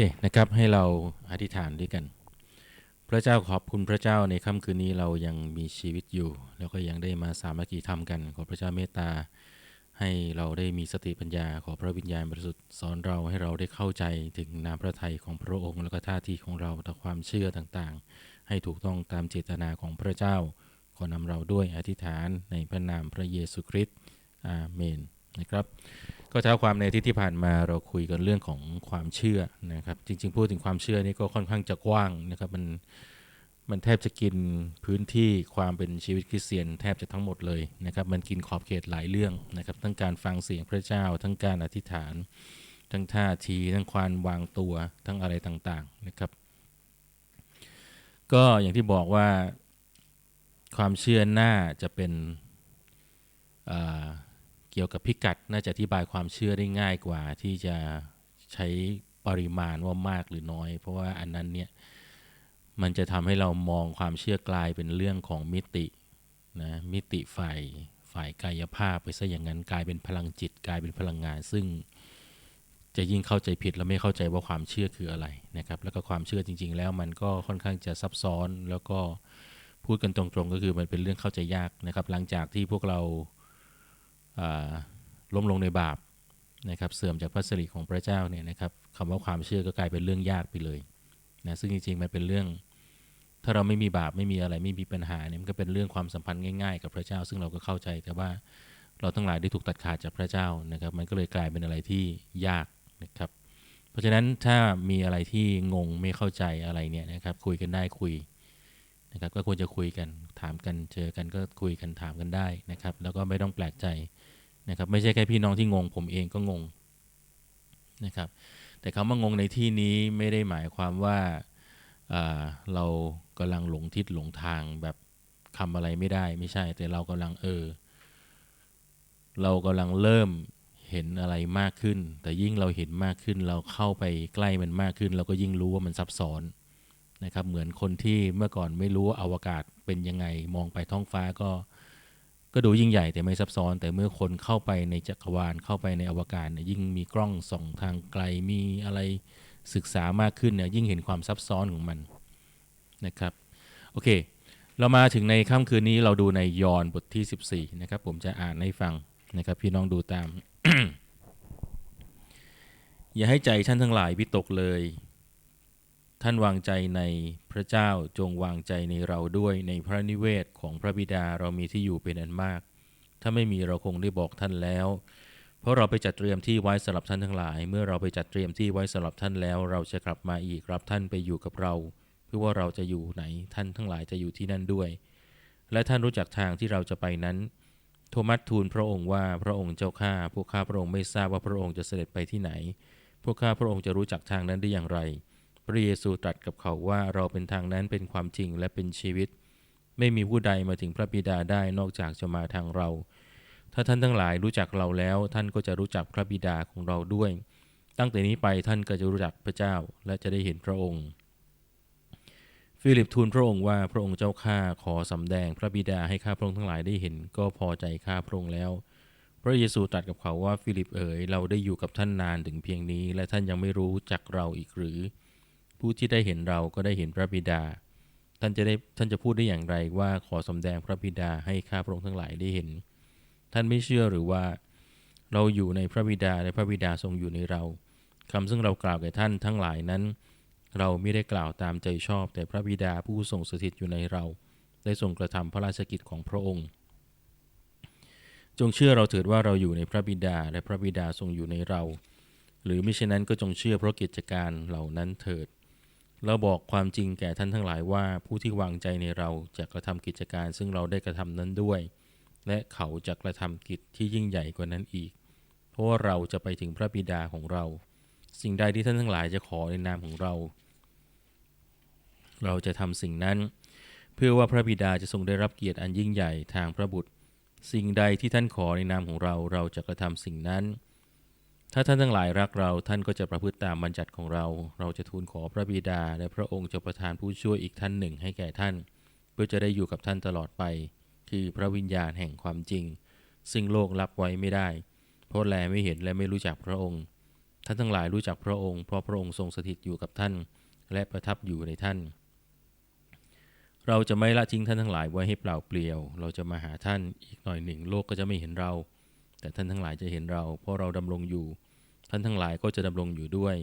เคนะครับให้เราอธิษฐานด้วยกัน พระเจ้าขอบคุณพระเจ้าในค่ำคืนนี้เรายังมีชีวิตอยู่ แล้วก็ยังได้มาสามัคคีธรรมกัน ขอพระเจ้าเมตตา ให้เราได้มีสติปัญญา ขอพระวิญญาณบริสุทธิ์สอนเราให้เราได้เข้าใจถึงน้ำพระทัยของพระองค์ แล้วก็ท่าทีของเราต่อความเชื่อต่างๆ ให้ถูกต้องตามเจตนาของพระเจ้า ขอนำเราด้วยอธิษฐานในพระนามพระเยซูคริสต์อาเมน นะครับก็เท้าความในที่ที่ผ่านมาเราคุยกันเรื่องของความเชื่อนะครับ จริง ๆ พูดถึงความเชื่อนี่ก็ค่อนข้างจะกว้างนะครับมันมันแทบจะกินพื้นที่ความเป็นชีวิตคริสเตียนแทบจะทั้งหมดเลยนะครับ มันกินขอบเขตหลายเรื่องนะครับ ทั้งการฟังเสียงพระเจ้า ทั้งการอธิษฐาน ทั้งท่าทีทั้งความวางตัวทั้งอะไรต่างๆนะครับ ก็อย่างที่บอกว่าความเชื่อหน้าจะเป็นอ่า กี่ยวกับพิกัดน่าจะอธิบายความเชื่อได้ง่ายกว่า ที่จะใช้ปริมาณว่ามากหรือน้อย เพราะว่าอันนั้นเนี่ยมันจะทำให้เรามองความเชื่อกลายเป็นเรื่องของมิตินะมิติฝ่ายฝ่ายกายภาพไปซะอย่างนั้นกลายเป็นพลังจิตกลายเป็นพลังงาน ซึ่งจะยิ่งเข้าใจผิดและไม่เข้าใจว่าความเชื่อคืออะไรนะครับแล้วก็ความเชื่อจริง ๆ แล้วมันก็ค่อนข้างจะซับซ้อนแล้วก็พูดกันตรงๆ ก็คือมันเป็นเรื่องเข้าใจยากนะครับ หลังจากที่พวกเรา ล้มลงในบาปนะครับเสื่อมจากพระสิริของพระเจ้าเนี่ยนะครับคำว่าความเชื่อก็กลายเป็นเรื่องยากไปเลยนะซึ่งจริงๆมันเป็นเรื่อง ถ้าเราไม่มีบาปไม่มีอะไรไม่มีปัญหาเนี่ยมันก็เป็นเรื่องความสัมพันธ์ง่ายๆ กับพระเจ้า ซึ่งเราก็เข้าใจแต่ว่าเราทั้งหลายได้ถูกตัดขาดจากพระเจ้านะครับ มันก็เลยกลายเป็นอะไรที่ยากนะครับ เพราะฉะนั้นถ้ามีอะไรที่งงไม่เข้าใจอะไรเนี่ยนะครับ คุยกันได้คุยนะครับ ก็ควรจะคุยกันถามกันเจอกันก็คุยกันถามกันได้นะครับ แล้วก็ไม่ต้องแปลกใจ นะครับไม่ใช่แค่พี่น้องที่งงผมเองก็งงนะครับแต่คำว่างงในที่นี้ไม่ได้หมายความว่าเรากำลังหลงทิศหลงทางแบบคำอะไรไม่ได้ไม่ใช่ แต่เรากำลังเออ เรากำลังเริ่มเห็นอะไรมากขึ้น แต่ยิ่งเราเห็นมากขึ้น เราเข้าไปใกล้มันมากขึ้น เราก็ยิ่งรู้ว่ามันซับซ้อนนะครับ เหมือนคนที่เมื่อก่อนไม่รู้ว่าอวกาศเป็นยังไง มองไปท้องฟ้าก็ ก็ดูยิ่งใหญ่แต่ไม่ซับซ้อน แต่เมื่อคนเข้าไปในจักรวาลเข้าไปในอวกาศเนี่ยยิ่งมีกล้องส่องทางไกลมีอะไรศึกษามากขึ้นเนี่ยยิ่งเห็นความซับซ้อนของมันนะครับโอเค เรามาถึงในค่ำคืนนี้เราดูในยอห์นบทที่ 14 นะครับ ผมจะอ่านให้ฟังนะครับ พี่น้องดูตาม อย่าให้ใจท่านทั้งหลายวิตกเลย ท่านวางใจในพระเจ้าจงวางใจในเราด้วยในพระนิเวศของพระบิดาเรามีที่อยู่เป็นอันมาก ถ้าไม่มีเราคงได้บอกท่านแล้ว เพราะเราไปจัดเตรียมที่ไว้สำหรับท่านทั้งหลาย เมื่อเราไปจัดเตรียมที่ไว้สำหรับท่านแล้ว เราจะกลับมาอีกรับท่านไปอยู่กับเรา เพื่อว่าเราจะอยู่ไหนท่านทั้งหลายจะอยู่ที่นั่นด้วย และท่านรู้จักทางที่เราจะไปนั้น โทมัสทูลพระองค์ว่าพระองค์เจ้าข้าพวกข้าพระองค์ไม่ทราบว่าพระองค์จะเสด็จไปที่ไหน พวกข้าพระองค์จะรู้จักทางนั้นได้อย่างไร พระเยซูตรัสกับเขาว่าเราเป็นทางนั้นเป็นความจริงและเป็นชีวิต ไม่มีผู้ใดมาถึงพระบิดาได้นอกจากจะมาทางเรา ถ้าท่านทั้งหลายรู้จักเราแล้ว ท่านก็จะรู้จักพระบิดาของเราด้วย ตั้งแต่นี้ไปท่านก็จะรู้จักพระเจ้าและจะได้เห็นพระองค์ ฟิลิปทูลพระองค์ว่าพระองค์เจ้าข้าขอสำแดงพระบิดาให้ข้าพระองค์ทั้งหลายได้เห็น ก็พอใจข้าพระองค์แล้ว พระเยซูตรัสกับเขาว่าฟิลิปเอ๋ยเราได้อยู่กับท่านนานถึงเพียงนี้ และท่านยังไม่รู้จักเราอีกหรือ ผู้ที่ได้เห็นเราก็ได้เห็นพระบิดา ท่านจะได้ท่านจะพูดได้อย่างไรว่าขอสำแดงพระบิดาให้ข้าพระองค์ทั้งหลายได้เห็น ท่านไม่เชื่อหรือว่า เราอยู่ในพระบิดาและพระบิดาทรงอยู่ในเราคำซึ่งเรากล่าวแก่ท่านทั้งหลายนั้น เราไม่ได้กล่าวตามใจชอบ แต่พระบิดาผู้ทรงสถิตอยู่ในเรา ได้ทรงกระทำพระราชกิจของพระองค์ จงเชื่อเราเถิดว่าเราอยู่ในพระบิดาและพระบิดาทรงอยู่ในเรา หรือมิฉะนั้นก็จงเชื่อเพราะกิจการเหล่านั้นเถิด เราบอกความจริงแก่ท่านทั้งหลายว่าผู้ที่วางใจในเราจะกระทำกิจการซึ่งเราได้กระทำนั้นด้วย และเขาจะกระทำกิจที่ยิ่งใหญ่กว่านั้นอีก เพราะว่าเราจะไปถึงพระบิดาของเรา สิ่งใดที่ท่านทั้งหลายจะขอในนามของเรา เราจะทำสิ่งนั้น เพื่อว่าพระบิดาจะทรงได้รับเกียรติอันยิ่งใหญ่ทางพระบุตร สิ่งใดที่ท่านขอในนามของเราเราจะกระทำสิ่งนั้น ถ้าท่านทั้งหลายรักเราท่านก็จะประพฤติตามบัญญัติของเรา เราจะทูลขอพระบิดา และพระองค์จะประทานผู้ช่วยอีกท่านหนึ่งให้แก่ท่าน เพื่อจะได้อยู่กับท่านตลอดไป คือพระวิญญาณแห่งความจริง ซึ่งโลกรับไว้ไม่ได้ เพราะแลไม่เห็นและไม่รู้จักพระองค์ ท่านทั้งหลายรู้จักพระองค์เพราะพระองค์ทรงสถิตอยู่กับท่าน และประทับอยู่ในท่าน เราจะไม่ละทิ้งท่านทั้งหลายไว้ให้เปล่าเปลี่ยว เราจะมาหาท่านอีกหน่อยหนึ่งโลกก็จะไม่เห็นเรา แต่ท่านทั้งหลายจะเห็นเรา เพราะเราดำรงอยู่ ท่านทั้งหลายก็จะดำรงอยู่ด้วย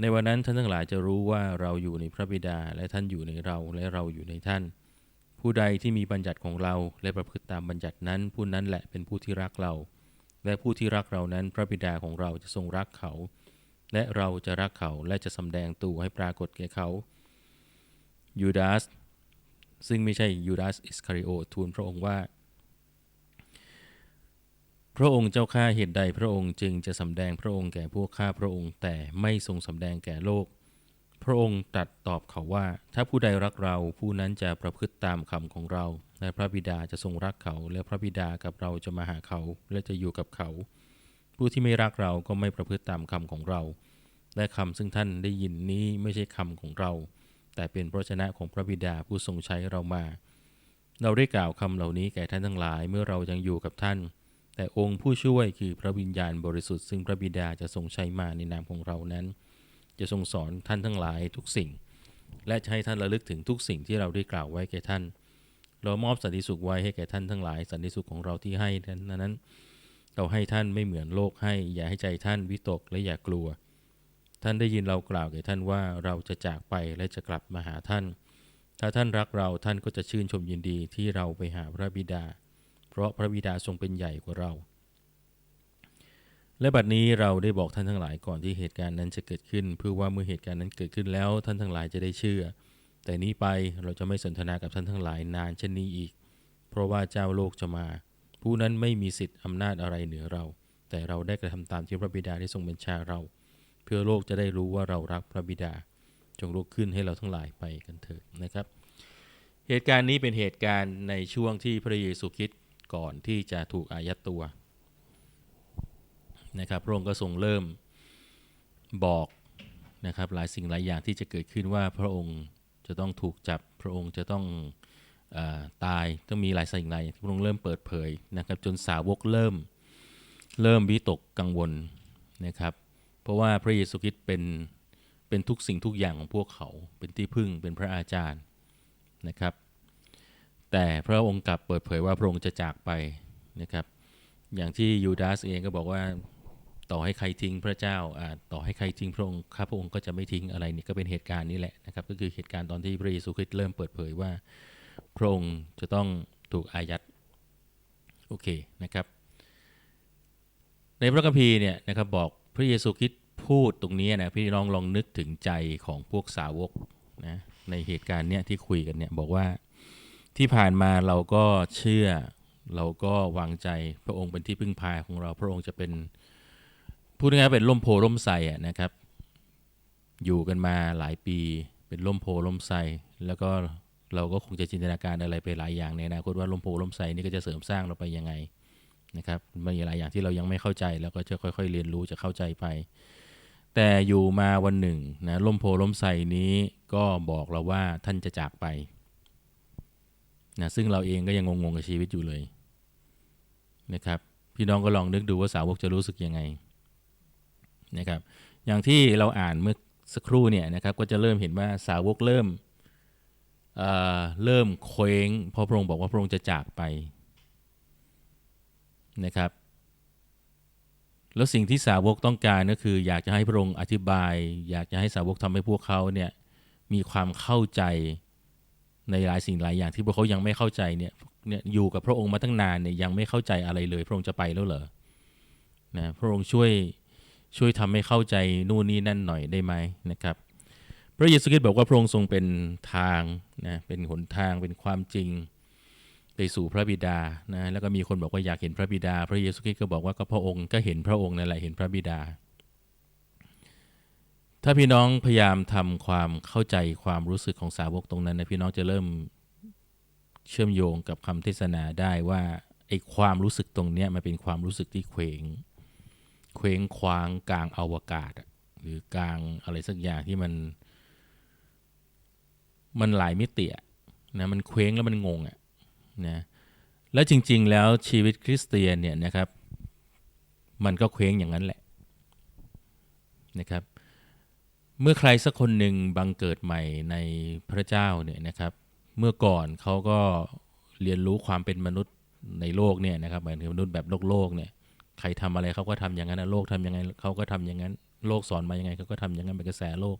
ในวันนั้นท่านทั้งหลายจะรู้ว่าเราอยู่ในพระบิดาและท่านอยู่ในเราและเราอยู่ในท่าน ผู้ใดที่มีบัญญัติของเราและประพฤติตามบัญญัตินั้น ผู้นั้นแหละเป็นผู้ที่รักเรา และผู้ที่รักเรานั้นพระบิดาของเราจะทรงรักเขา และเราจะรักเขาและจะสำแดงตัวให้ปรากฏแก่เขายูดาสซึ่งไม่ใช่ยูดาสอิสคาริโอทูลพระองค์ว่า พระองค์เจ้าข้าเหตุใดพระองค์จึงจะสำแดงพระองค์แก่พวกข้าพระองค์แต่ไม่ทรงสำแดงแก่โลก พระองค์ตรัสตอบเขาว่า ถ้าผู้ใดรักเราผู้นั้นจะประพฤติตามคำของเรา และพระบิดาจะทรงรักเขา และพระบิดากับเราจะมาหาเขาและจะอยู่กับเขา ผู้ที่ไม่รักเราก็ไม่ประพฤติตามคำของเรา และคำซึ่งท่านได้ยินนี้ไม่ใช่คำของเรา แต่เป็นพระชนะของพระบิดาผู้ทรงใช้เรามา เราได้กล่าวคำเหล่านี้แก่ท่านทั้งหลายเมื่อเรายังอยู่กับท่าน แต่องค์ผู้ช่วยคือพระวิญญาณบริสุทธิ์ซึ่งพระบิดาจะทรงใช้มาในนามของเรานั้น จะทรงสอนท่านทั้งหลายทุกสิ่ง และจะให้ท่านระลึกถึงทุกสิ่งที่เราได้กล่าวไว้แก่ท่าน เรามอบสันติสุขไว้ให้แก่ท่านทั้งหลายสันติสุขของเราที่ให้นั้นนั้นเราให้ท่านไม่เหมือนโลกให้ อย่าให้ใจท่านวิตกและอย่ากลัว ท่านได้ยินเรากล่าวแก่ท่านว่าเราจะจากไปและจะกลับมาหาท่าน ถ้าท่านรักเราท่านก็จะชื่นชมยินดีที่เราไปหาพระบิดา เพราะพระบิดาทรงเป็นใหญ่กว่าเรา และบัดนี้เราได้บอกท่านทั้งหลายก่อนที่เหตุการณ์นั้นจะเกิดขึ้น เพื่อว่าเมื่อเหตุการณ์นั้นเกิดขึ้นแล้วท่านทั้งหลายจะได้เชื่อ แต่นี้ไปเราจะไม่สนทนากับท่านทั้งหลายนานเช่นนี้อีก เพราะว่าเจ้าโลกจะมา ผู้นั้นไม่มีสิทธิ์อำนาจอะไรเหนือเรา แต่เราได้กระทำตามที่พระบิดาได้ทรงบัญชาเรา เพื่อโลกจะได้รู้ว่าเรารักพระบิดาจงลุกขึ้นให้เราทั้งหลายไปกันเถิดนะครับ เหตุการณ์นี้เป็นเหตุการณ์ในช่วงที่พระเยซูคริสต์ ก่อนที่จะถูกอายัดตัวนะครับ พระองค์ก็ทรงเริ่มบอกนะครับหลายสิ่งหลายอย่างที่จะเกิดขึ้นว่าพระองค์จะต้องถูกจับพระองค์จะต้องอตายต้องมีหลายสิ่งหลายอย่างที่พระองค์เริ่มเปิดเผยนะครับ จนสาวกเริ่มเริ่มวิตกกังวลนะครับ เพราะว่าพระเยซูคริสต์เป็นเป็นทุกสิ่งทุกอย่างของพวกเขา เป็นที่พึ่งเป็นพระอาจารย์นะครับ แต่พระองค์กลับเปิดเผยว่าพระองค์จะจากไปนะครับ อย่างที่ยูดาสเองก็บอกว่าต่อให้ใครทิ้งพระเจ้าอาต่อให้ใครทิ้งพระองค์ข้าพระองค์ก็จะไม่ทิ้งอะไรนี่ก็เป็นเหตุการณ์นี้แหละนะครับ ก็คือเหตุการณ์ตอนที่พระเยซูคริสต์เริ่มเปิดเผยว่าพระองค์จะต้องถูกอายัดโอเคนะครับ ในพระคัมภีร์เนี่ยนะครับบอกพระเยซูคริสต์พูดตรงนี้นะพี่น้องลองนึกถึงใจของพวกสาวกนะในเหตุการณ์เนี้ยที่คุยกันเนี่ยบอกว่า ที่ผ่านมาเราก็เชื่อ เราก็วางใจพระองค์เป็นที่พึ่งพาของเรา พระองค์จะเป็นพูดง่ายๆเป็นร่มโพร่มไทรนะครับ อยู่กันมาหลายปี เป็นร่มโพร่มไทรแล้วก็เราก็คงจะจินตนาการอะไรไปหลายอย่างในอนาคตว่าร่มโพร่มไทรนี่ก็จะเสริมสร้างเราไปยังไงนะครับมันมีหลายอย่างที่เรายังไม่เข้าใจ แล้วก็จะค่อย ๆ เรียนรู้จะเข้าใจไป แต่อยู่มาวันหนึ่งนะร่มโพร่มไทรนี้ก็บอกเราว่าท่านจะจากไป นะซึ่งเราเองก็ยังงงๆกับชีวิตอยู่เลยนะครับพี่น้องก็ลองนึกดูว่าสาวกจะรู้สึกยังไงนะครับอย่างที่เราอ่านเมื่อสักครู่เนี่ยนะครับก็จะเริ่มเห็นว่าสาวกเริ่มเอ่อเริ่มเคว้งพราะพระองค์บอกว่าพระองค์จะจากไปนะครับแล้วสิ่งที่สาวกต้องการก็คือ อยากจะให้พระองค์อธิบาย อยากจะให้สาวกทำให้พวกเขาเนี่ยมีความเข้าใจ ในหลายสิ่งหลายอย่างที่พวกเขายังไม่เข้าใจเนี่ยเนี่ยอยู่กับพระองค์มาตั้งนานเนี่ยยังไม่เข้าใจอะไรเลย พระองค์จะไปแล้วเหรอนะพระองค์ช่วยช่วยทำให้เข้าใจนู่นนี่นั่นหน่อยได้ไหมนะครับ พระเยซูคริสต์บอกว่าพระองค์ทรงเป็นทางนะเป็นหนทางเป็นความจริง ไปสู่พระบิดานะแล้วก็มีคนบอกว่าอยากเห็นพระบิดา พระเยซูคริสต์ก็บอกว่าก็พระองค์ก็เห็นพระองค์นั่นแหละเห็นพระบิดา ถ้าพี่น้องพยายามทำความเข้าใจความรู้สึกของสาวกตรงนั้นนะพี่น้องจะเริ่มเชื่อมโยงกับคำเทศนาได้ว่าไอ้ความรู้สึกตรงเนี้ยมันเป็นความรู้สึกที่เขวงเคว้งคว้างกลางอวกาศ หรือกลางอะไรสักอย่างที่มัน มันหลายมิติอะนะมันเคว้งแล้วมันงงอะนะแล้วจริง ๆ แล้วชีวิตคริสเตียนเนี่ยนะครับ มันก็เคว้งอย่างนั้นแหละนะครับ เมื่อใครสักคนหนึ่งบังเกิดใหม่ในพระเจ้าเนี่ยนะครับ เมื่อก่อนเขาก็เรียนรู้ความเป็นมนุษย์ในโลกเนี่ยนะครับหมายถึงมนุษย์แบบโลกโลกเนี่ยใครทำอะไรเขาก็ทำอย่างนั้นนะโลกทำยังไงเขาก็ทำอย่างนั้น โลกสอนมายังไงเขาก็ทำอย่างนั้นเป็นกระแสโลก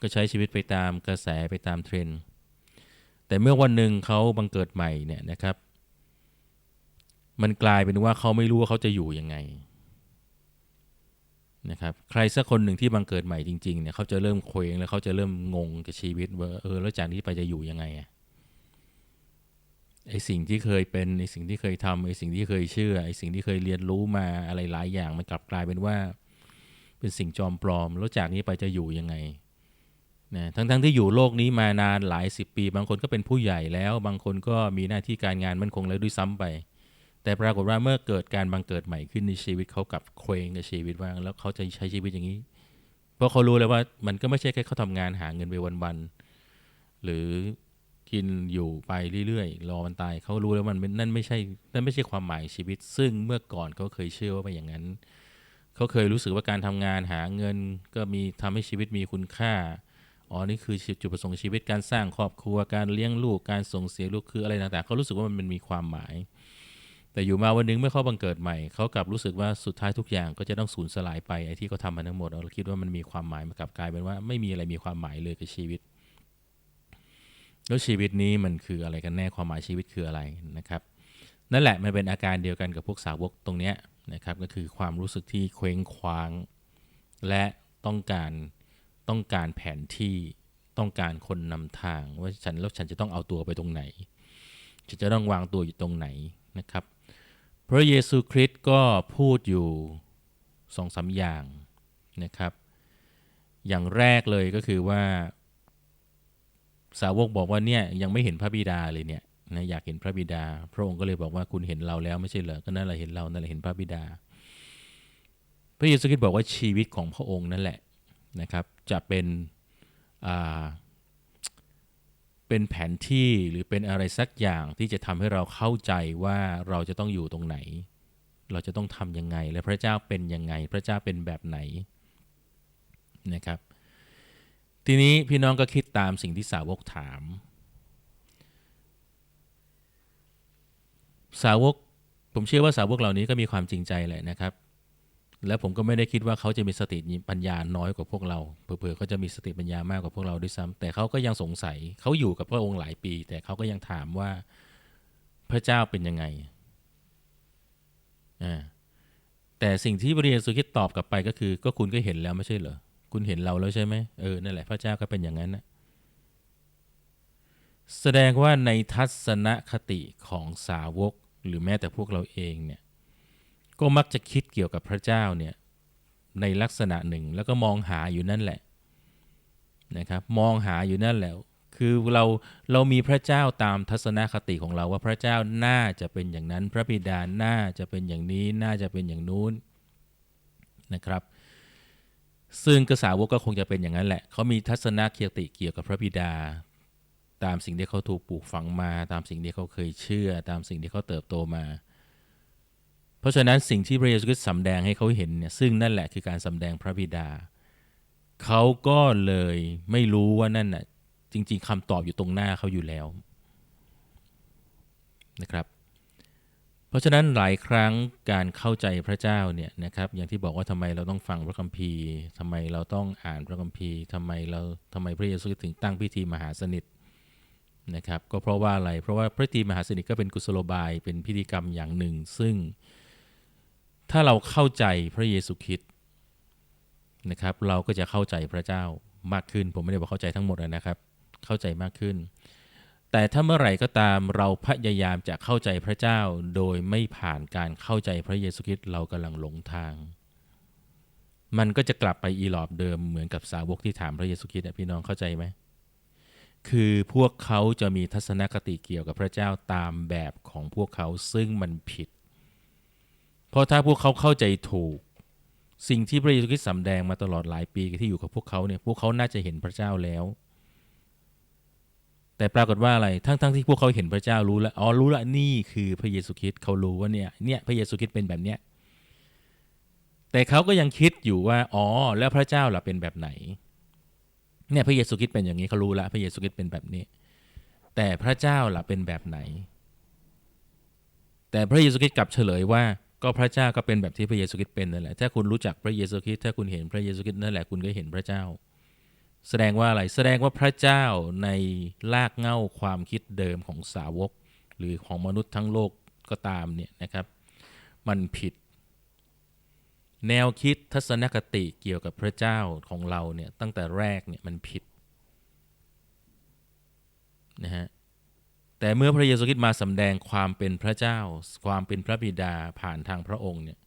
ก็ใช้ชีวิตไปตามกระแสไปตามเทรนด์แต่เมื่อวันหนึ่งเขาบังเกิดใหม่เนี่ยนะครับ มันกลายเป็นว่าเขาไม่รู้ว่าเขาจะอยู่ยังไง นะครับใครสักคนหนึ่งที่บังเกิดใหม่จริงๆเนี่ยเขาจะเริ่มเคว้งแล้วเขาจะเริ่มงงกับชีวิตว่าเออแล้วจากนี้ไปจะอยู่ยังไงอะไอสิ่งที่เคยเป็นไอสิ่งที่เคยทำไอสิ่งที่เคยเชื่อไอสิ่งที่เคยเรียนรู้มาอะไรหลายอย่างมันกลับกลายเป็นว่า เป็นสิ่งจอมปลอม แล้วจากนี้ไปจะอยู่ยังไงนะทั้งๆทที่อยู่โลกนี้มานานหลายสิบปี บางคนก็เป็นผู้ใหญ่แล้ว บางคนก็มีหน้าที่การงานมั่นคงแล้วด้วยซ้ำไป แต่ปรากฏว่าเมื่อเกิดการบังเกิดใหม่ขึ้นในชีวิตเขากับเคว้งกับชีวิตว่างแล้วเขาจะใช้ชีวิตอย่างนี้ เพราะเขารู้เลยว่ามันก็ไม่ใช่แค่เขาทำงานหาเงินไปวันๆหรือกินอยู่ไปเรื่อยๆรอวันตายเขารู้แล้วมันนั่นไม่ใช่นั่นไม่ใช่ความหมายชีวิต ซึ่งเมื่อก่อนเขาเคยเชื่อว่าเป็นอย่างนั้นเขาเคยรู้สึกว่าการทำงานหาเงิน ก็มีทำให้ชีวิตมีคุณค่าอ๋อนี่คือจุดประสงค์ชีวิตการสร้างครอบครัวการเลี้ยงลูกการส่งเสียลูกคืออะไรต่างๆเขารู้สึกว่ามันมีความหมาย แต่อยู่มาวันหนึงเมื่อเขาบังเกิดใหม่เขากลับรู้สึกว่าสุดท้ายทุกอย่างก็จะต้องสูญสลายไปไอ้ที่เขาทำมาทั้งหมดเราคิดว่ามันมีความหมายมันกลับกลายเป็นว่าไม่มีอะไรมีความหมายเลยกับชีวิต แล้วชีวิตนี้มันคืออะไรกันแน่ความหมายชีวิตคืออะไรนะครับ นั่นแหละมันเป็นอาการเดียวกันกับพวกสาวกตรงเนี้ยนะครับก็คือความรู้สึกที่เคว้งคว้าง และต้องการต้องการแผนที่ต้องการคนนำทางว่าฉันแล้วฉันจะต้องเอาตัวไปตรงไหนฉันจะต้องวางตัวอยู่ตรงไหนนะครับ พระเยซูคริสต์ก็พูดอยู่สองสาอย่างนะครับ อย่างแรกเลยก็คือว่า สาวกบอกว่าเนี่ยยังไม่เห็นพระบิดาเลยเนี่ยนะอยากเห็นพระบิดา พระองค์ก็เลยบอกว่าคุณเห็นเราแล้วไม่ใช่เหรอก็นั่นแหละเห็นเรานั่นแหละเห็นพระบิดา พระเยซูคริสต์บอกว่าชีวิตของพระองค์นั่นแหละนะครับ จะเป็นอ่า เป็นแผนที่หรือเป็นอะไรสักอย่างที่จะทำให้เราเข้าใจว่าเราจะต้องอยู่ตรงไหน เราจะต้องทำยังไง และพระเจ้าเป็นยังไง พระเจ้าเป็นแบบไหนนะครับ ทีนี้พี่น้องก็คิดตามสิ่งที่สาวกถาม สาวก ผมเชื่อว่าสาวกเหล่านี้ก็มีความจริงใจแหละนะครับ และผมก็ไม่ได้คิดว่าเขาจะมีสติปัญญาน้อยกว่าพวกเรา เผื่อๆเขาจะมีสติปัญญามากกว่าพวกเราด้วยซ้ำแต่เขาก็ยังสงสัยเขาอยู่กับพระองค์หลายปี แต่เขาก็ยังถามว่าพระเจ้าเป็นยังไงอ่าแต่สิ่งที่พระเยซูคริสต์ตอบกลับไปก็คือ ก็คุณก็เห็นแล้วไม่ใช่เหรอคุณเห็นเราแล้วใช่ไหมเออนั่นแหละพระเจ้าก็เป็นอย่างนั้นนะแสดงว่าในทัศนคติของสาวกหรือแม้แต่พวกเราเองเนี่ย ก็มักจะคิดเกี่ยวกับพระเจ้าเนี่ยในลักษณะหนึ่งแล้วก็มองหาอยู่นั่นแหละนะครับมองหาอยู่นั่นแหละคือเราเรามีพระเจ้าตามทัศนคติของเราว่าพระเจ้าน่าจะเป็นอย่างนั้น พระบิดาน่าจะเป็นอย่างนี้น่าจะเป็นอย่างนู้นนะครับ ซึ่งกษาวกก็คงจะเป็นอย่างนั้นแหละเขามีทัศนคติเกี่ยวกับพระบิดา ตามสิ่งที่เขาถูกปลูกฝังมา ตามสิ่งที่เขาเคยเชื่อ ตามสิ่งที่เขาเติบโตมา เพราะฉะนั้นสิ่งที่พระเยซูคริสต์สำแดงให้เขาเห็นเนี่ยซึ่งนั่นแหละคือการสำแดงพระบิดา เขาก็เลยไม่รู้ว่านั่นน่ะจริง ๆคำตอบอยู่ตรงหน้าเขาอยู่แล้วนะครับ เพราะฉะนั้นหลายครั้งการเข้าใจพระเจ้าเนี่ยนะครับอย่างที่บอกว่าทำไมเราต้องฟังพระคัมภีร์ทำไมเราต้องอ่านพระคัมภีร์ทำไมเราทำไมพระเยซูถึงตั้งพิธีมหาสนิทนะครับก็เพราะว่าอะไรเพราะว่าพระพิธีมหาสนิทก็เป็นกุศโลบายเป็นพิธีกรรมอย่างหนึ่ง ซึ่ง ถ้าเราเข้าใจพระเยซูคริสต์นะครับ เราก็จะเข้าใจพระเจ้ามากขึ้น ผมไม่ได้บอกเข้าใจทั้งหมดนะครับ เข้าใจมากขึ้น แต่ถ้าเมื่อไหร่ก็ตามเราพยายามจะเข้าใจพระเจ้า โดยไม่ผ่านการเข้าใจพระเยซูคริสต์เรากำลังหลงทาง มันก็จะกลับไปอีหลอบเดิมเหมือนกับสาวกที่ถามพระเยซูคริสต์พี่น้องเข้าใจไหมคือพวกเขาจะมีทัศนคติเกี่ยวกับพระเจ้าตามแบบของพวกเขาซึ่งมันผิด ราะถ้าพวกเขาเข้าใจถูก สิ่งที่พระเยซูคริสต์สำแดงมาตลอดหลายปีที่อยู่กับพวกเขาเนี่ยพวกเขาน่าจะเห็นพระเจ้าแล้ว แต่ปรากฏว่าอะไรทั้งๆทที่พวกเขาเห็นพระเจ้ารู้แล้วอ๋อรู้ล้วนี่คือพระเยซูคริสต์เขารู้ว่าเนี่ยเนี่ยพระเยซูคริสต์เป็นแบบเนี้ยแต่เขาก็ยังคิดอยู่ว่าอ๋อแล้วพระเจ้าล่ะเป็นแบบไหนเนี่ยพระเยซูคริสต์เป็นอย่างนี้เขารู้ล้วพระเยซูคริสต์เป็นแบบนี้ แต่พระเจ้าล่ะเป็นแบบไหน แต่พระเยซูคริสต์กลับเฉลยว่า ก็พระเจ้าก็เป็นแบบที่พระเยซูคริสต์เป็นนั่นแหละ ถ้าคุณรู้จักพระเยซูคริสต์ถ้าคุณเห็นพระเยซูคริสต์นั่นแหละคุณก็เห็นพระเจ้า แสดงว่าอะไร แสดงว่าพระเจ้าในลากเง้าความคิดเดิมของสาวก หรือของมนุษย์ทั้งโลกก็ตามเนี่ยนะครับ มันผิด แนวคิดทัศนคติเกี่ยวกับพระเจ้าของเราเนี่ยตั้งแต่แรกเนี่ยมันผิดนะฮะ แต่เมื่อพระเยซูคริสต์มาสำแดงความเป็นพระเจ้า ความเป็นพระบิดาผ่านทางพระองค์เนี่ย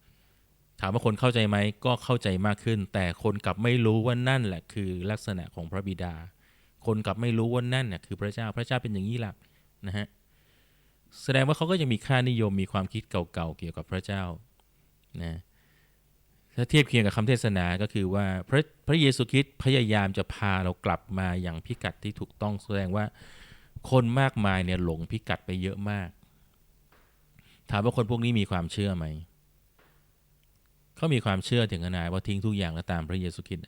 ถามว่าคนเข้าใจไหมก็เข้าใจมากขึ้น แต่คนกลับไม่รู้ว่านั่นแหละคือลักษณะของพระบิดา คนกลับไม่รู้ว่านั่นน่ะคือพระเจ้าพระเจ้าเป็นอย่างนี้หลักนะฮะแสดงว่าเขาก็ยังมีค่านิยมมีความคิดเก่าๆเกี่ยวกับพระเจ้านะถ้าเทียบเคียงกับคำเทศนาก็คือว่าพระพระเยซูคริสต์พยายามจะพาเรากลับมาอย่างพิกัดที่ถูกต้องแสดงว่า คนมากมายเนี่ยหลงพิกัดไปเยอะมาก ถามว่าคนพวกนี้มีความเชื่อไหม เขามีความเชื่อถึงขนาดว่าทิ้งทุกอย่างแล้วตามพระเยซูคริสต์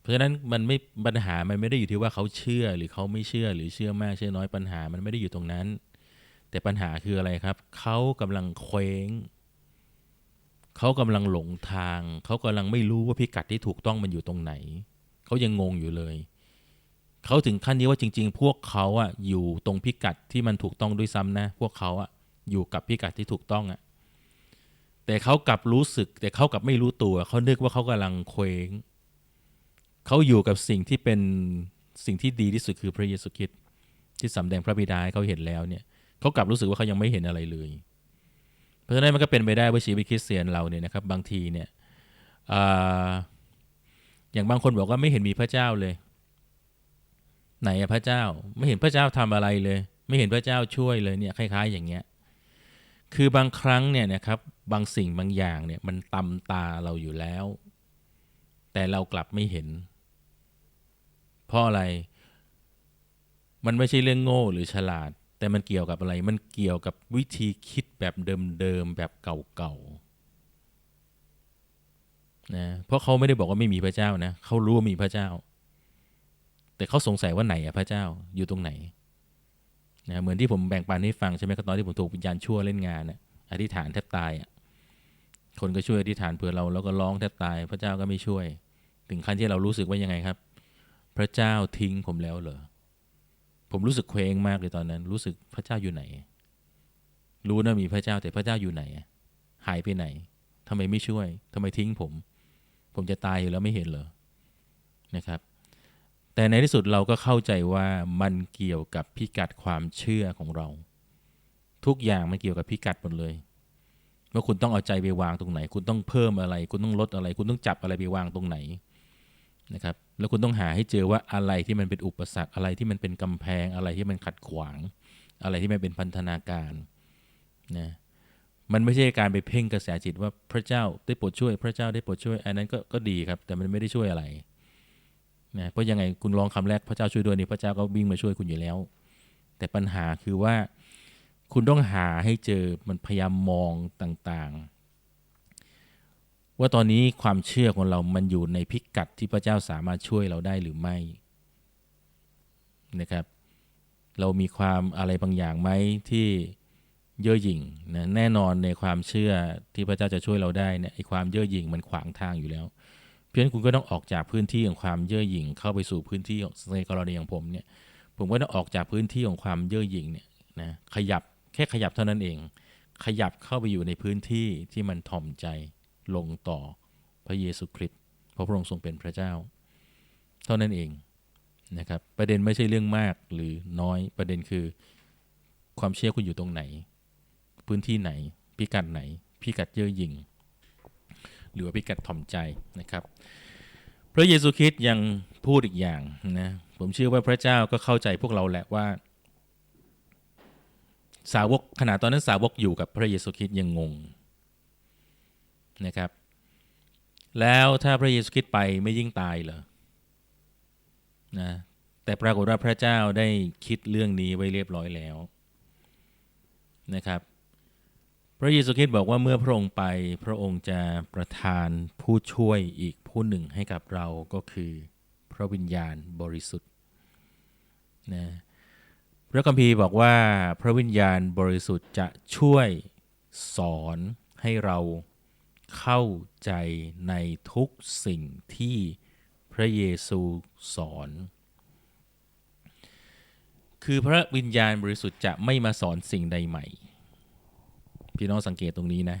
เพราะฉะนั้นมันไม่ปัญหามันไม่ได้อยู่ที่ว่าเขาเชื่อหรือเขาไม่เชื่อหรือเชื่อมากเชื่อน้อยปัญหามันไม่ได้อยู่ตรงนั้น แต่ปัญหาคืออะไรครับ เขากำลังเคว้งเขากำลังหลงทาง เขากำลังไม่รู้ว่าพิกัดที่ถูกต้องมันอยู่ตรงไหน เขายังงงอยู่เลยเขาถึงขั้นนี้ว่าจริง ๆ พวกเขาอะอยู่ตรงพิกัดที่มันถูกต้องด้วยซ้ำนะ พวกเขาอะอยู่กับพิกัดที่ถูกต้องอะแต่เขากลับรู้สึก แต่เขากลับไม่รู้ตัว เขานึกว่าเขากำลังเคว้งเขาอยู่กับสิ่งที่เป็นสิ่งที่ดีที่สุดคือพระเยซูคริสต์ที่สำแดงพระบิดาให้เขาเห็นแล้วเนี่ยเขากลับรู้สึกว่าเขายังไม่เห็นอะไรเลย เพราะฉะนั้นมันก็เป็นไปได้ว่าชีวิตคริสเตียนเราเนี่ยนะครับ บางทีเนี่ยออย่างบางคนบอกว่าไม่เห็นมีพระเจ้าเลย ไหนพระเจ้าไม่เห็นพระเจ้าทำอะไรเลย ไม่เห็นพระเจ้าช่วยเลยเนี่ยคล้าย ๆ อย่างเงี้ยคือบางครั้งเนี่ยนะครับบางสิ่งบางอย่างเนี่ยมันตำตาเราอยู่แล้ว แต่เรากลับไม่เห็น เพราะอะไร มันไม่ใช่เรื่องโง่หรือฉลาด แต่มันเกี่ยวกับอะไร มันเกี่ยวกับวิธีคิดแบบเดิมๆแบบเก่าๆนะเพราะเขาไม่ได้บอกว่าไม่มีพระเจ้านะเขารู้ว่ามีพระเจ้า แต่เขาสงสัยว่าไหนอะพระเจ้าอยู่ตรงไหนนะเหมือนที่ผมแบ่งปันให้ฟังใช่ไหมครับตอนที่ผมถูกวิญญาณชั่วเล่นงานนะอธิษฐานแทบตายอะคนก็ช่วยอธิษฐานเผื่อเราแล้วก็ร้องแทบตาย พระเจ้าก็ไม่ช่วย ถึงขั้นที่เรารู้สึกว่ายังไงครับ พระเจ้าทิ้งผมแล้วเหรอผมรู้สึกเคว้งมากเลยตอนนั้น รู้สึกพระเจ้าอยู่ไหน รู้นะมีพระเจ้าแต่พระเจ้าอยู่ไหน หายไปไหนทำไมไม่ช่วยทำไมทิ้งผม ผมจะตายอยู่แล้วไม่เห็นเหรอนะครับ แต่ในที่สุดเราก็เข้าใจว่ามันเกี่ยวกับพิกัดความเชื่อของเรา ทุกอย่างมันเกี่ยวกับพิกัดหมดเลยว่าคุณต้องเอาใจไปวางตรงไหน คุณต้องเพิ่มอะไร คุณต้องลดอะไร คุณต้องจับอะไรไปวางตรงไหนนะครับ แล้วคุณต้องหาให้เจอว่าอะไรที่มันเป็นอุปสรรคอะไรที่มันเป็นกำแพงอะไรที่มันขัดขวาง อะไรที่มันเป็นพันธนาการนะมันไม่ใช่การไปเพ่งกระแสจิตว่าพระเจ้าได้โปรดช่วย พระเจ้าได้โปรดช่วย อันนั้นก็ก็ดีครับ แต่มันไม่ได้ช่วยอะไร นะเพราะยังไงคุณลองคำแรกพระเจ้าช่วยด้วยนี่พระเจ้าก็วิ่งมาช่วยคุณอยู่แล้ว แต่ปัญหาคือว่าคุณต้องหาให้เจอมันพยายามมองต่างๆ ว่าตอนนี้ความเชื่อของเรามันอยู่ในพิกัดที่พระเจ้าสามารถช่วยเราได้หรือไม่นะครับ เรามีความอะไรบางอย่างไหมที่เย่อหยิ่งนะแน่นอนในความเชื่อที่พระเจ้าจะช่วยเราได้เนี่ยไอความเย่อหยิ่งมันขวางทางอยู่แล้ว ราะฉะนั้นคุณก็ต้องออกจากพื้นที่ของความเย่อหยิ่งเข้าไปสู่พื้นที่ในกรณีของผมเนี่ย ผมก็ต้องออกจากพื้นที่ของความเย่อหยิ่งเนี่ยนะขยับแค่ขยับเท่านั้นเอง ขยับเข้าไปอยู่ในพื้นที่ที่มันถ่อมใจลงต่อพระเยซูคริสต์เพราะพระองค์ทรงเป็นพระเจ้า เท่านั้นเองนะครับประเด็นไม่ใช่เรื่องมากหรือน้อยประเด็นคือ ความเชื่อคุณอยู่ตรงไหน พื้นที่ไหน พิกัดไหน พิกัดเย่อหยิ่ง หรือว่าพิกัดถ่อมใจนะครับ พระเยซูคริสต์ยังพูดอีกอย่างนะผมเชื่อว่าพระเจ้าก็เข้าใจพวกเราแหละว่า สาวกขณะตอนนั้นสาวกอยู่กับพระเยซูคริสต์ยังงงนะครับ แล้วถ้าพระเยซูคริสต์ไปไม่ยิ่งตายเหรอนะแต่ปรากฏว่าพระเจ้าได้คิดเรื่องนี้ไว้เรียบร้อยแล้วนะครับ พระเยซูคริสต์บอกว่าเมื่อพระองค์ไป พระองค์จะประทานผู้ช่วยอีกผู้หนึ่งให้กับเราก็คือ พระวิญญาณบริสุทธิ์นะพระคัมภีร์บอกว่าพระวิญญาณบริสุทธิ์จะช่วยสอนให้เราเข้าใจในทุกสิ่งที่พระเยซูสอน คือพระวิญญาณบริสุทธิ์จะไม่มาสอนสิ่งใดใหม่ พี่น้องสังเกตตรงนี้นะ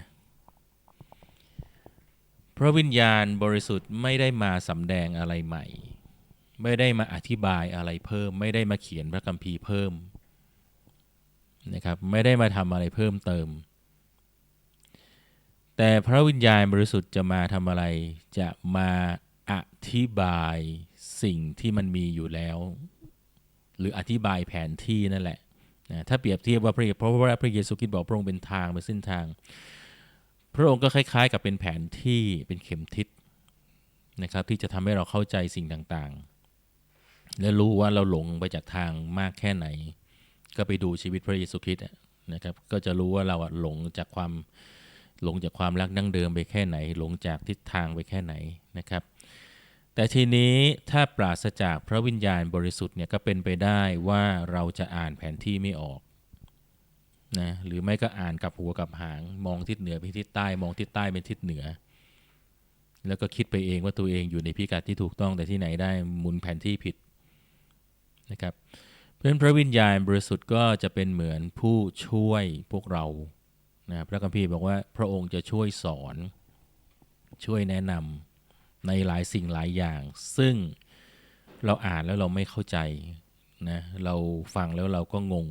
พระวิญญาณบริสุทธิ์ไม่ได้มาสำแดงอะไรใหม่ ไม่ได้มาอธิบายอะไรเพิ่ม ไม่ได้มาเขียนพระคัมภีร์เพิ่มนะครับไม่ได้มาทำอะไรเพิ่มเติม แต่พระวิญญาณบริสุทธิ์จะมาทำอะไร จะมาอธิบายสิ่งที่มันมีอยู่แล้ว หรืออธิบายแผนที่นั่นแหละ นะถ้าเปรียบเทียบว่าพระเพราะว่าพระเยซูคริสต์บอกพระองค์เป็นทางเป็นเส้นทาง พระองค์ก็คล้าย ๆ กับเป็นแผนที่เป็นเข็มทิศนะครับที่จะทำให้เราเข้าใจสิ่งต่างๆ และรู้ว่าเราหลงไปจากทางมากแค่ไหน ก็ไปดูชีวิตพระเยซูคริสต์นะครับ ก็จะรู้ว่าเราหลงจากความหลงจากความรักดั้งเดิมไปแค่ไหน หลงจากทิศทางไปแค่ไหนนะครับ แต่ทีนี้ถ้าปราศจากพระวิญญาณบริสุทธิ์เนี่ยก็เป็นไปได้ว่าเราจะอ่านแผนที่ไม่ออกนะหรือไม่ก็อ่านกับหัวกับหาง มองทิศเหนือไปทิศใต้ มองทิศใต้เป็นทิศเหนือ แล้วก็คิดไปเองว่าตัวเองอยู่ในพิกัดที่ถูกต้องแต่ที่ไหนได้หมุนแผนที่ผิดนะครับเพราะฉะนั้นพระวิญญาณบริสุทธิ์ก็จะเป็นเหมือนผู้ช่วยพวกเรานะพระคัมภีร์บอกว่าพระองค์จะช่วยสอนช่วยแนะนำ ในหลายสิ่งหลายอย่าง ซึ่งเราอ่านแล้วเราไม่เข้าใจนะเราฟังแล้วเราก็งง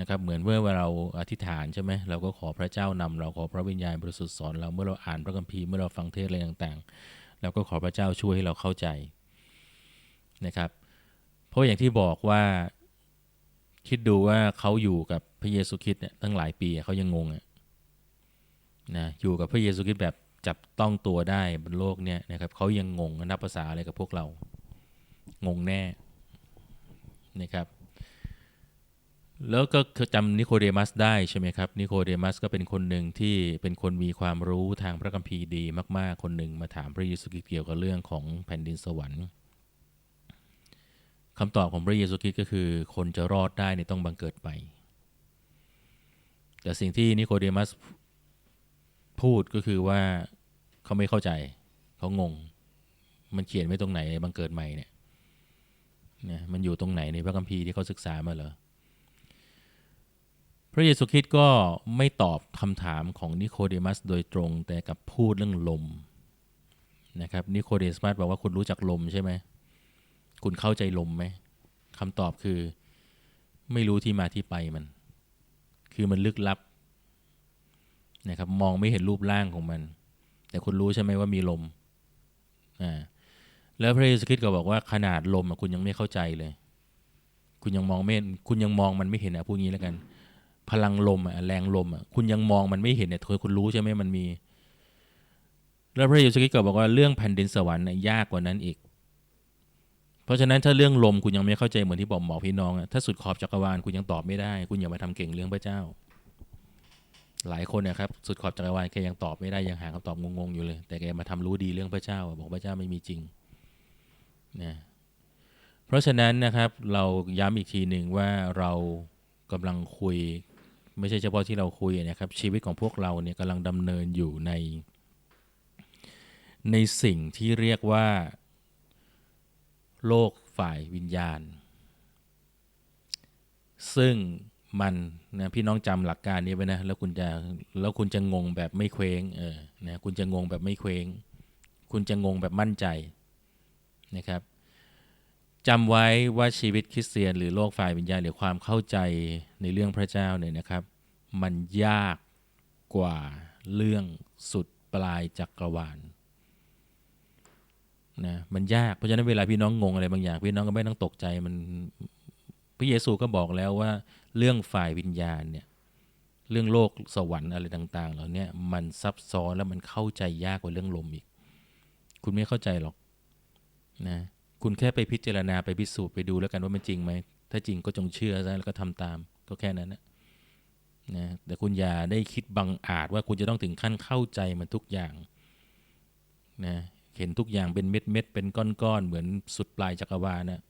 นะครับเหมือนเมื่อเราอธิษฐานใช่ไหมเราก็ขอพระเจ้านำเราขอพระวิญญาณบริสุทธิ์สอนเราเมื่อเราอ่านพระคัมภีร์เมื่อเราฟังเทศอะไรต่างๆเราก็ขอพระเจ้าช่วยให้เราเข้าใจนะครับ เพราะอย่างที่บอกว่าคิดดูว่าเขาอยู่กับพระเยซูคริสต์เนี่ยตั้งหลายปีเขายังงงอะนะอยู่กับพระเยซูคริสต์แบบ จับต้องตัวได้บนโลกเนี่ยนะครับเขายังงงนับภาษาอะไรกับพวกเรา งงแน่นะครับ แล้วก็จำนิโคเดมัสได้ใช่ไหมครับนิโคเดมัสก็เป็นคนหนึ่งที่เป็นคนมีความรู้ทางพระคัมภีร์ดีมาก ๆ คนหนึ่งมาถามพระเยซูคริสต์เกี่ยวกับเรื่องของแผ่นดินสวรรค์คำตอบของพระเยซูคริสต์ก็คือ คนจะรอดได้เนี่ยต้องบังเกิดไปแต่สิ่งที่นิโคเดมัส พูดก็คือว่าเขาไม่เข้าใจ เขางง มันเขียนไว้ตรงไหนบังเกิดใหม่เนี่ยนะมันอยู่ตรงไหนในพระคัมภีร์ที่เขาศึกษามาเหรอพระเยซูคริสต์ก็ไม่ตอบคำถามของนิโคเดมัสโดยตรง แต่กับพูดเรื่องลมนะครับนิโคเดมัสบอกว่าคุณรู้จักลมใช่ไหมคุณเข้าใจลมไหมคำตอบคือ ไม่รู้ที่มาที่ไปมัน คือมันลึกลับ นะครับมองไม่เห็นรูปร่างของมัน แต่คุณรู้ใช่ไหมว่ามีลมอ่าแล้วพระเยซูคริสต์ก็บอกว่าขนาดลมคุณยังไม่เข้าใจเลย คุณยังมองไม่คุณยังมองมันไม่เห็นอะพูดงี้แล้วกัน พลังลมอะแรงลมอะคุณยังมองมันไม่เห็นเนี่ยคุณรู้ใช่ไหมมันมี แล้วพระเยซูคริสต์ก็บอกว่าเรื่องแผ่นดินสวรรค์ยากกว่านั้นอีก เพราะฉะนั้นถ้าเรื่องลมคุณยังไม่เข้าใจเหมือนที่บอกหมอพี่น้องถ้าสุดขอบจักรวาลคุณยังตอบไม่ได้ คุณอย่ามาทำเก่งเรื่องพระเจ้า หลายคนนะครับสุดขอบจักรวาลแกยังตอบไม่ได้ยังหาคำตอบงงๆอยู่เลย แต่แกมาทำรู้ดีเรื่องพระเจ้าบอกพระเจ้าไม่มีจริงนะเพราะฉะนั้นนะครับเราย้ำอีกทีหนึ่งว่าเรากำลังคุย ไม่ใช่เฉพาะที่เราคุยนะครับ ชีวิตของพวกเราเนี่ยกำลังดำเนินอยู่ใน ในสิ่งที่เรียกว่า โลกฝ่ายวิญญาณ ซึ่ง มันนะพี่น้องจำหลักการนี้ไว้นะแล้วคุณจะแล้วคุณจะงงแบบไม่เคว้งเออนะคุณจะงงแบบไม่เคว้ง คุณจะงงแบบมั่นใจนะครับจำไว้ว่าชีวิตคริสเตียน หรือโลกฝ่ายวิญญาณหรือความเข้าใจในเรื่องพระเจ้าเนี่ยนะครับ มันยากกว่าเรื่องสุดปลายจักรวาลนะมันยากเพราะฉะนั้นเวลาพี่น้องงงอะไรบางอย่าง พี่น้องก็ไม่ต้องตกใจมันพระเยซูก็บอกแล้วว่า เรื่องฝ่ายวิญญาณเนี่ยเรื่องโลกสวรรค์อะไรต่าง ๆ เหล่านี้มันซับซ้อนแล้วมันเข้าใจยากกว่าเรื่องลมอีก คุณไม่เข้าใจหรอกนะคุณแค่ไปพิจารณาไปพิสูจน์ไปดูแล้วกันว่ามันจริงไหม ถ้าจริงก็จงเชื่อซะแล้วก็ทำตามก็แค่นั้นนะนะแต่คุณอย่าได้คิดบังอาจว่าคุณจะต้องถึงขั้นเข้าใจมันทุกอย่างนะเห็นทุกอย่างเป็นเม็ดเม็ดเป็นก้อนๆเหมือนสุดปลายจักรวาลนะ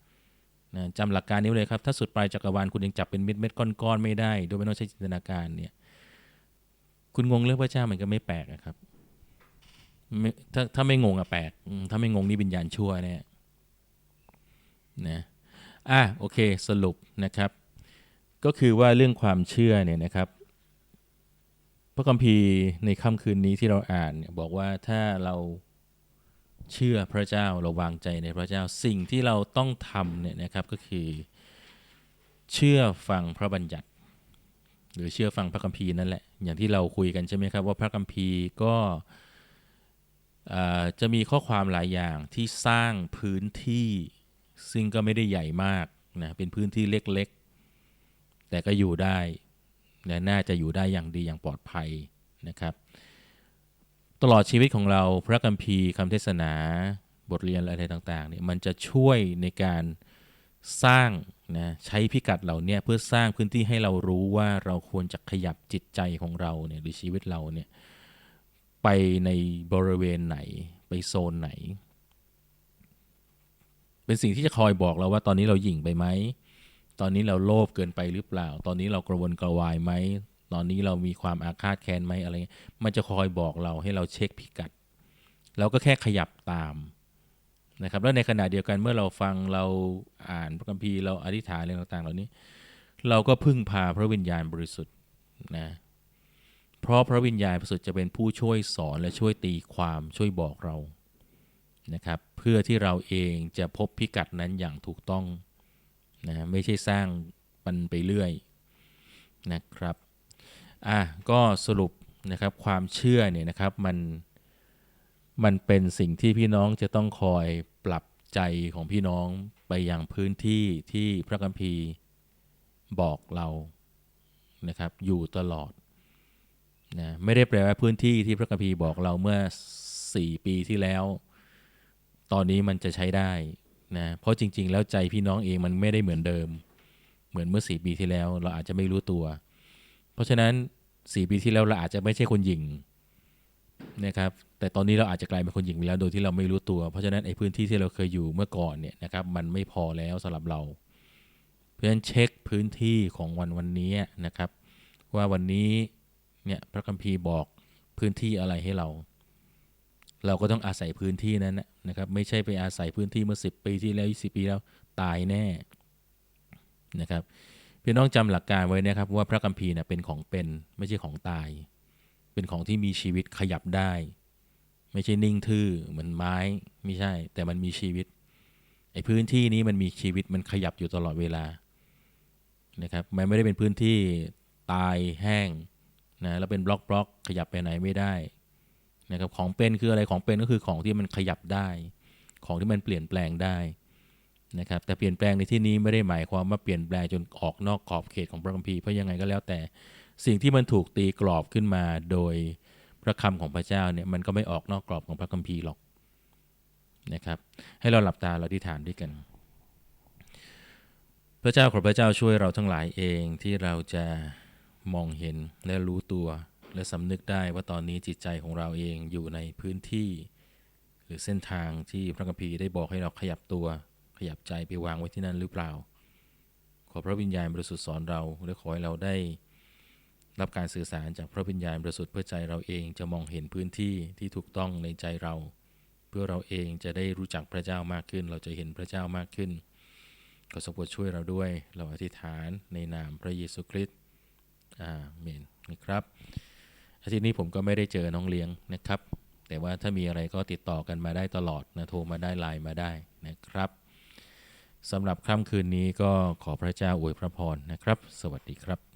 นะจำหลักการนี้ไว้เลยครับ ถ้าสุดปลายจักรวาลคุณยังจับเป็นเม็ดเม็ดๆก้อนๆไม่ได้ โดยไม่ต้องใช้จินตนาการเนี่ยคุณงงเรื่องพระเจ้ามันก็ไม่แปลกอะครับถ้าถ้าไม่งงอะแปลกถ้าไม่งงนี่วิญญาณชั่วแน่นะอะโอเคสรุปนะครับ ก็คือว่าเรื่องความเชื่อเนี่ยนะครับ พระคัมภีร์ในค่ำคืนนี้ที่เราอ่านเนี่ยบอกว่าถ้าเรา เชื่อพระเจ้าเราวางใจในพระเจ้าสิ่งที่เราต้องทำเนี่ยนะครับก็คือ เชื่อฟังพระบัญญัติ หรือเชื่อฟังพระคัมภีร์นั่นแหละ อย่างที่เราคุยกันใช่ไหมครับว่าพระคัมภีร์ก็จะมีข้อความหลายอย่างที่สร้างพื้นที่ซึ่งก็ไม่ได้ใหญ่มากนะเป็นพื้นที่เล็กๆ แต่ก็อยู่ได้และน่าจะอยู่ได้อย่างดีอย่างปลอดภัยนะครับ ตลอดชีวิตของเราพระคัมภีร์คำเทศนาบทเรียนอะไรต่างๆเนี่ยมันจะช่วยในการสร้างนะใช้พิกัดเหล่านี้เพื่อสร้างพื้นที่ให้เรารู้ว่าเราควรจะขยับจิตใจของเราเนี่ยหรือชีวิตเราเนี่ยไปในบริเวณไหนไปโซนไหน เป็นสิ่งที่จะคอยบอกเราว่าตอนนี้เราหยิ่งไปไหมตอนนี้เราโลภเกินไปหรือเปล่า ตอนนี้เรากระวนกระวายไหม ตอนนี้เรามีความอาฆาตแค้นไหมอะไรเงี้ยมันจะคอยบอกเราให้เราเช็คพิกัด เราก็แค่ขยับตามนะครับแล้วในขณะเดียวกันเมื่อเราฟังเราอ่านพระคัมภีร์เราอธิษฐานอะไรต่างๆ เหล่านี้ เราก็พึ่งพาพระวิญญาณบริสุทธิ์นะเพราะพระวิญญาณบริสุทธิ์จะเป็นผู้ช่วยสอนและช่วยตีความช่วยบอกเรานะครับ เพื่อที่เราเองจะพบพิกัดนั้นอย่างถูกต้องนะไม่ใช่สร้างมันไปเรื่อยนะครับ อะก็สรุปนะครับความเชื่อเนี่ยนะครับมันมันเป็นสิ่งที่พี่น้องจะต้องคอยปรับใจของพี่น้องไปยังพื้นที่ที่พระคัมภีร์บอกเรานะครับอยู่ตลอดนะไม่ได้แปลว่าพื้นที่ที่พระคัมภีร์บอกเราเมื่อ 4 ปีที่แล้ว ตอนนี้มันจะใช้ได้นะเพราะจริง ๆ แล้วใจพี่น้องเองมันไม่ได้เหมือนเดิม เหมือนเมื่อ 4 ปีที่แล้ว เราอาจจะไม่รู้ตัว เพราะฉะนั้น4ปีที่แล้วเราอาจจะไม่ใช่คนหญิงนะครับแต่ตอนนี้เราอาจจะกลายเป็นคนหญิงไปแล้วโดยที่เราไม่รู้ตัว เพราะฉะนั้นไอ้พื้นที่ที่เราเคยอยู่เมื่อก่อนเนี่ยนะครับมันไม่พอแล้วสำหรับเรา เพราะฉะนั้นเช็คพื้นที่ของวันวันนี้นะครับ ว่าวันนี้เนี่ยพระคัมภีร์บอกพื้นที่อะไรให้เรา เราก็ต้องอาศัยพื้นที่นั้นนะนะครับ ไม่ใช่ไปอาศัยพื้นที่เมื่อ 10 ปีที่แล้ว20ปีแล้วตายแน่นะครับ พี่น้องจำหลักการไว้นะครับว่าพระคัมภีร์นะเป็นของเป็นไม่ใช่ของตาย เป็นของที่มีชีวิตขยับได้ ไม่ใช่นิ่งทื่อเหมือนไม้ไม่ใช่ แต่มันมีชีวิตไอ้พื้นที่นี้มันมีชีวิตมันขยับอยู่ตลอดเวลานะครับมันไม่ได้เป็นพื้นที่ตายแห้งนะแล้วเป็นบล็อกบล็อกขยับไปไหนไม่ได้นะครับของเป็นคืออะไรของเป็นก็คือของที่มันขยับได้ ของที่มันเปลี่ยนแปลงได้ นะครับแต่เปลี่ยนแปลงในที่นี้ไม่ได้หมายความว่าเปลี่ยนแปลงจนออกนอกขอบเขตของพระคัมภีร์เพราะยังไงก็แล้วแต่สิ่งที่มันถูกตีกรอบขึ้นมาโดยพระคำของพระเจ้าเนี่ยมันก็ไม่ออกนอกกรอบของพระคัมภีร์หรอกนะครับ ให้เราหลับตาเราที่ฐานด้วยกัน พระเจ้าขอพระเจ้าช่วยเราทั้งหลายเองที่เราจะมองเห็นและรู้ตัว และสำนึกได้ว่าตอนนี้จิตใจของเราเองอยู่ในพื้นที่ หรือเส้นทางที่พระคัมภีร์ได้บอกให้เราขยับตัว ยับใจไปวางไว้ที่นั่นหรือเปล่า ขอพระวิญญาณบริสุทธิ์สอนเราและขอให้เราได้ รับการสื่อสารจากพระวิญญาณบริสุทธิ์เพื่อใจเราเองจะมองเห็นพื้นที่ที่ถูกต้องในใจเรา เพื่อเราเองจะได้รู้จักพระเจ้ามากขึ้น เราจะเห็นพระเจ้ามากขึ้นก็ทรงโปรช่วยเราด้วย เราอธิษฐานในนามพระเยซูคริสต์อาเมนนะครับอาทิตย์นี้ผมก็ไม่ได้เจอน้องเลี้ยงนะครับ แต่ว่าถ้ามีอะไรก็ติดต่อกันมาได้ตลอดนะโทรมาได้ไลน์มาได้นะครับ สำหรับค่ำคืนนี้ก็ขอพระเจ้าอวยพระพรนะครับ สวัสดีครับ